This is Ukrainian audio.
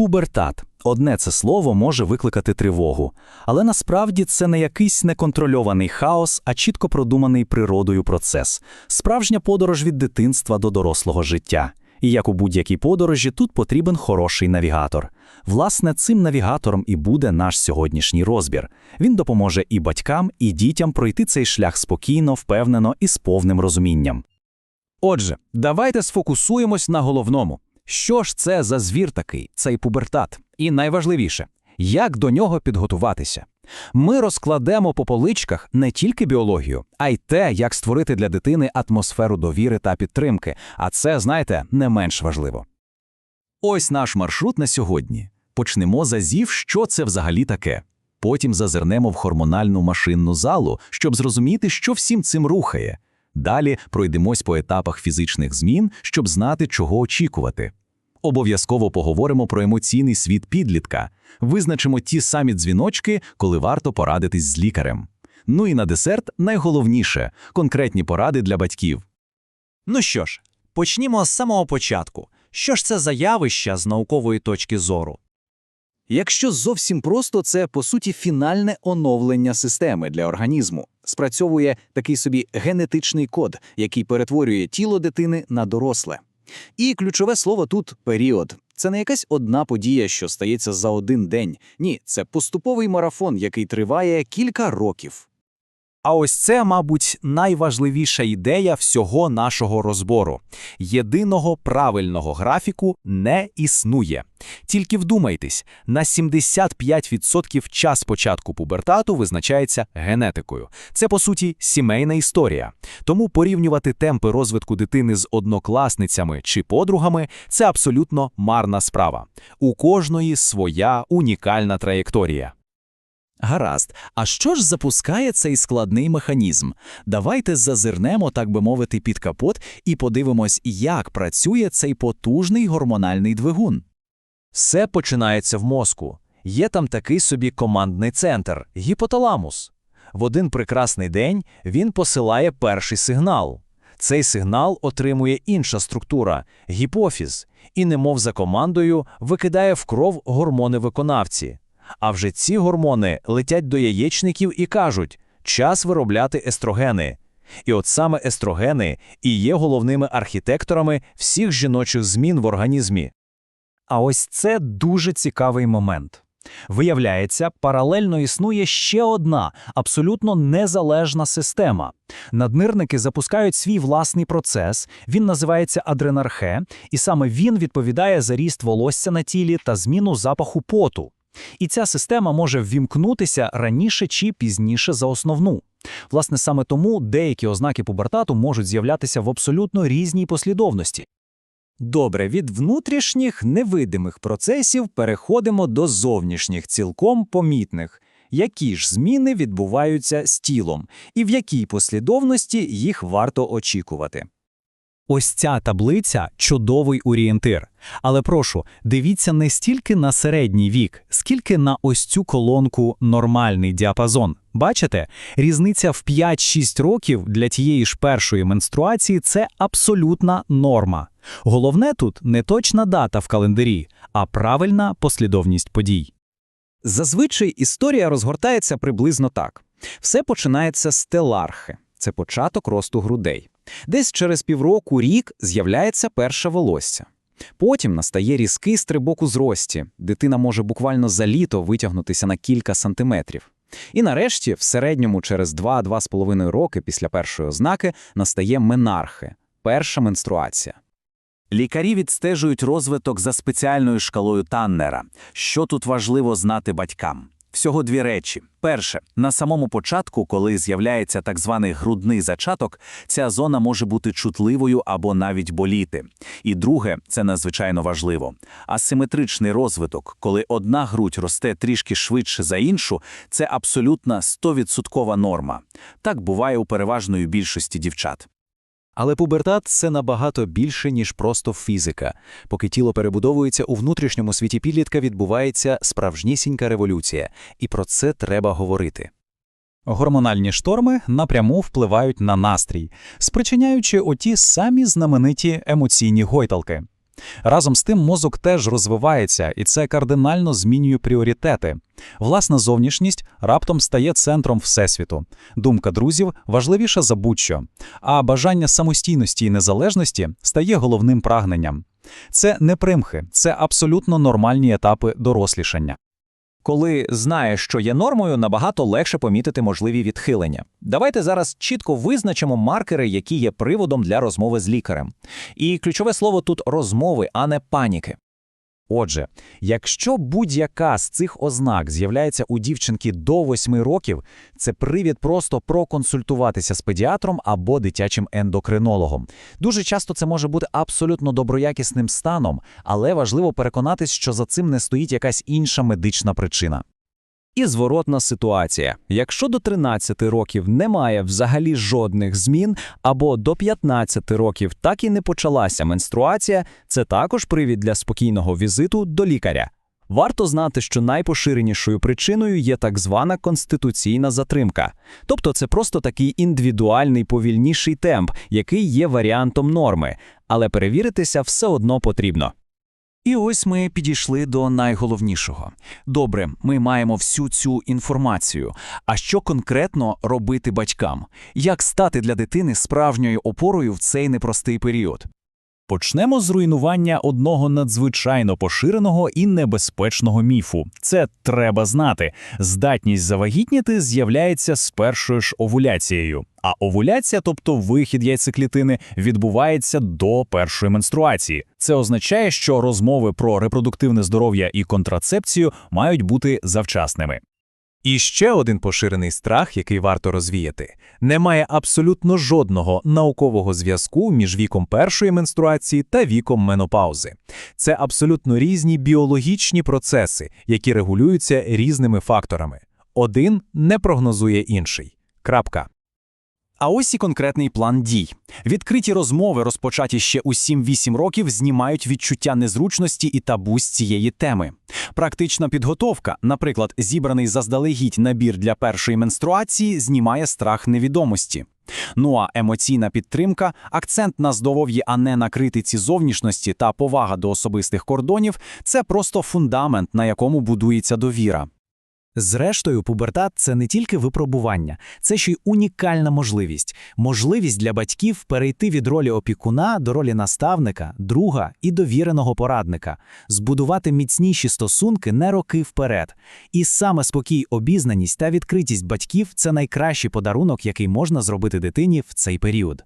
Пубертат. Одне це слово може викликати тривогу, але насправді це не якийсь неконтрольований хаос, а чітко продуманий природою процес, справжня подорож від дитинства до дорослого життя. І як у будь-якій подорожі, тут потрібен хороший навігатор. Власне, цим навігатором і буде наш сьогоднішній розбір. Він допоможе і батькам, і дітям пройти цей шлях спокійно, впевнено і з повним розумінням. Отже, давайте сфокусуємось на головному. Що ж це за звір такий, цей пубертат? І найважливіше, як до нього підготуватися? Ми розкладемо по поличках не тільки біологію, а й те, як створити для дитини атмосферу довіри та підтримки. А це, знаєте, не менш важливо. Ось наш маршрут на сьогодні. Почнемо з азів, що це взагалі таке. Потім зазирнемо в гормональну машинну залу, щоб зрозуміти, що всім цим рухає. Далі пройдемось по етапах фізичних змін, щоб знати, чого очікувати. Обов'язково поговоримо про емоційний світ підлітка, визначимо ті самі дзвіночки, коли варто порадитись з лікарем. Ну і на десерт найголовніше конкретні поради для батьків. Ну що ж, почнімо з самого початку. Що ж це за явища з наукової точки зору? Якщо зовсім просто, це по суті фінальне оновлення системи для організму. Спрацьовує такий собі генетичний код, який перетворює тіло дитини на доросле. І ключове слово тут період. Це не якась одна подія, що стається за один день. Ні, це поступовий марафон, який триває кілька років. А ось це, мабуть, найважливіша ідея всього нашого розбору. Єдиного правильного графіку не існує. Тільки вдумайтесь, на 75% час початку пубертату визначається генетикою. Це, по суті, сімейна історія. Тому порівнювати темпи розвитку дитини з однокласницями чи подругами це абсолютно марна справа. У кожної своя унікальна траєкторія. Гаразд, а що ж запускає цей складний механізм? Давайте зазирнемо, так би мовити, під капот і подивимось, як працює цей потужний гормональний двигун. Все починається в мозку. Є там такий собі командний центр гіпоталамус. В один прекрасний день він посилає перший сигнал. Цей сигнал отримує інша структура гіпофіз, і, немов за командою, викидає в кров гормони виконавці. А вже ці гормони летять до яєчників і кажуть, час виробляти естрогени. І от саме естрогени і є головними архітекторами всіх жіночих змін в організмі. А ось це дуже цікавий момент. Виявляється, паралельно існує ще одна абсолютно незалежна система. Наднирники запускають свій власний процес, він називається адренархе, і саме він відповідає за ріст волосся на тілі та зміну запаху поту. І ця система може ввімкнутися раніше чи пізніше за основну. Власне, саме тому деякі ознаки пубертату можуть з'являтися в абсолютно різній послідовності. Добре, від внутрішніх невидимих процесів переходимо до зовнішніх, цілком помітних. Які ж зміни відбуваються з тілом, і в якій послідовності їх варто очікувати? Ось ця таблиця чудовий орієнтир. Але прошу, дивіться не стільки на середній вік, скільки на ось цю колонку нормальний діапазон. Бачите, різниця в 5-6 років для тієї ж першої менструації це абсолютна норма. Головне тут не точна дата в календарі, а правильна послідовність подій. Зазвичай історія розгортається приблизно так: все починається з телархи, це початок росту грудей. Десь через півроку рік з'являється перше волосся. Потім настає різкий стрибок у зрості. Дитина може буквально за літо витягнутися на кілька сантиметрів. І нарешті, в середньому через 2-2,5 роки після першої ознаки настає менархи перша менструація. Лікарі відстежують розвиток за спеціальною шкалою Таннера. Що тут важливо знати батькам? Всього дві речі. Перше, на самому початку, коли з'являється так званий грудний зачаток, ця зона може бути чутливою або навіть боліти. І друге, це надзвичайно важливо. Асиметричний розвиток, коли одна грудь росте трішки швидше за іншу, це абсолютна 100% норма. Так буває у переважної більшості дівчат. Але пубертат це набагато більше, ніж просто фізика. Поки тіло перебудовується у внутрішньому світі підлітка, відбувається справжнісінька революція, і про це треба говорити. Гормональні шторми напряму впливають на настрій, спричиняючи оті самі знамениті емоційні гойдалки. Разом з тим мозок теж розвивається, і це кардинально змінює пріоритети. Власна зовнішність раптом стає центром всесвіту. Думка друзів важливіша за будь-що, а бажання самостійності і незалежності стає головним прагненням. Це не примхи, це абсолютно нормальні етапи дорослішання. Коли знаєш, що є нормою, набагато легше помітити можливі відхилення. Давайте зараз чітко визначимо маркери, які є приводом для розмови з лікарем. І ключове слово тут розмови, а не паніки. Отже, якщо будь-яка з цих ознак з'являється у дівчинки до 8 років, це привід просто проконсультуватися з педіатром або дитячим ендокринологом. Дуже часто це може бути абсолютно доброякісним станом, але важливо переконатись, що за цим не стоїть якась інша медична причина. І зворотна ситуація. Якщо до 13 років немає взагалі жодних змін, або до 15 років так і не почалася менструація, це також привід для спокійного візиту до лікаря. Варто знати, що найпоширенішою причиною є так звана конституційна затримка. Тобто це просто такий індивідуальний повільніший темп, який є варіантом норми, але перевіритися все одно потрібно. І ось ми підійшли до найголовнішого. Добре, ми маємо всю цю інформацію. А що конкретно робити батькам? Як стати для дитини справжньою опорою в цей непростий період? Почнемо з руйнування одного надзвичайно поширеного і небезпечного міфу. Це треба знати. Здатність завагітніти з'являється з першою ж овуляцією. А овуляція, тобто вихід яйцеклітини, відбувається до першої менструації. Це означає, що розмови про репродуктивне здоров'я і контрацепцію мають бути завчасними. І ще один поширений страх, який варто розвіяти. Немає абсолютно жодного наукового зв'язку між віком першої менструації та віком менопаузи. Це абсолютно різні біологічні процеси, які регулюються різними факторами. Один не прогнозує інший. Крапка. А ось і конкретний план дій. Відкриті розмови, розпочаті ще у 7-8 років, знімають відчуття незручності і табу з цієї теми. Практична підготовка, наприклад, зібраний заздалегідь набір для першої менструації, знімає страх невідомості. Ну а емоційна підтримка, акцент на здоров'ї, а не на критиці зовнішності та повага до особистих кордонів це просто фундамент, на якому будується довіра. Зрештою, пубертат це не тільки випробування, це ще й унікальна можливість. Можливість для батьків перейти від ролі опікуна до ролі наставника, друга і довіреного порадника, збудувати міцніші стосунки не роки вперед. І саме спокій, обізнаність та відкритість батьків це найкращий подарунок, який можна зробити дитині в цей період.